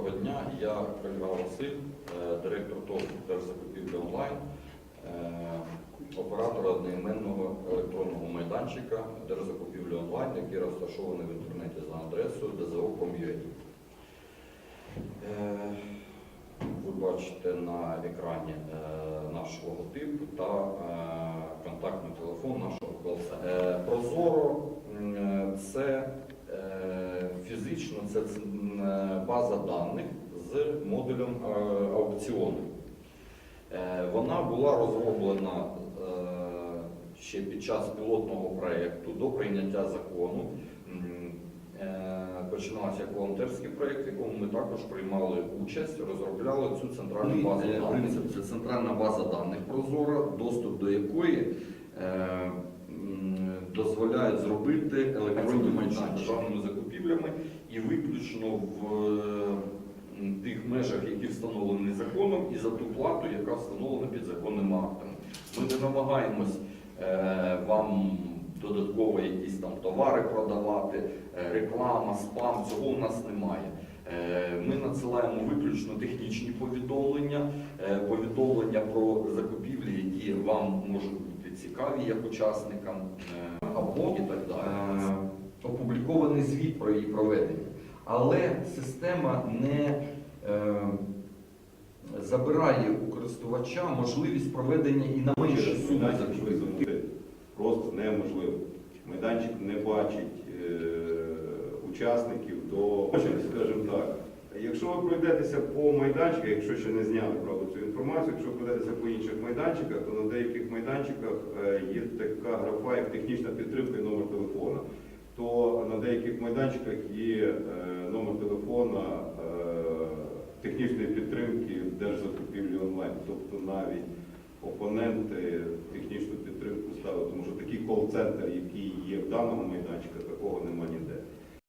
Доброго дня. Я Кальга Василь, е, директор ТОВ «Держзакупівлі онлайн, е, оператор одноіменного електронного майданчика Держзакупівлі онлайн, який розташований в інтернеті за адресою dzo.com.ua. Е, Ви бачите на екрані наш логотип та контактний телефон нашого колса. Прозоро м, е, це е, фізично це е, база даних з модулем е, аукціону. Е, Вона була розроблена ще під час пілотного проєкту до прийняття закону. Починався як волонтерський проєкт, в якому ми також приймали участь, розробляли цю центральну базу Е, даних. Принцип це центральна база даних прозора, доступ до якої зробити електронні майданчики. державними закупівлями і виключно в е, тих межах, які встановлені законом, і за ту плату, яка встановлена підзаконними актами. Ми не намагаємось е, вам додатково якісь там товари продавати, е, реклама, спам, цього у нас немає. Ми надсилаємо виключно технічні повідомлення, повідомлення про закупівлі, які вам можуть бути цікаві як учасникам, або. Е, Опублікований звіт про її проведення. Але система не е, забирає у користувача можливість проведення і на менше визнати просто неможливо. Майданчик не бачить е, учасників до. Якщо ви пройдетеся по майданчиках, якщо ще не зняли правда цю інформацію, якщо пройдетеся по інших майданчиках, то на деяких майданчиках е, є така графа, як технічна підтримка і номер телефона. То на деяких майданчиках є е, номер телефона е, технічної підтримки держзакупівлі онлайн. Тобто навіть опоненти технічну підтримку ставили, тому що такий кол-центр, який є в даному майданчику, такого нема ніде.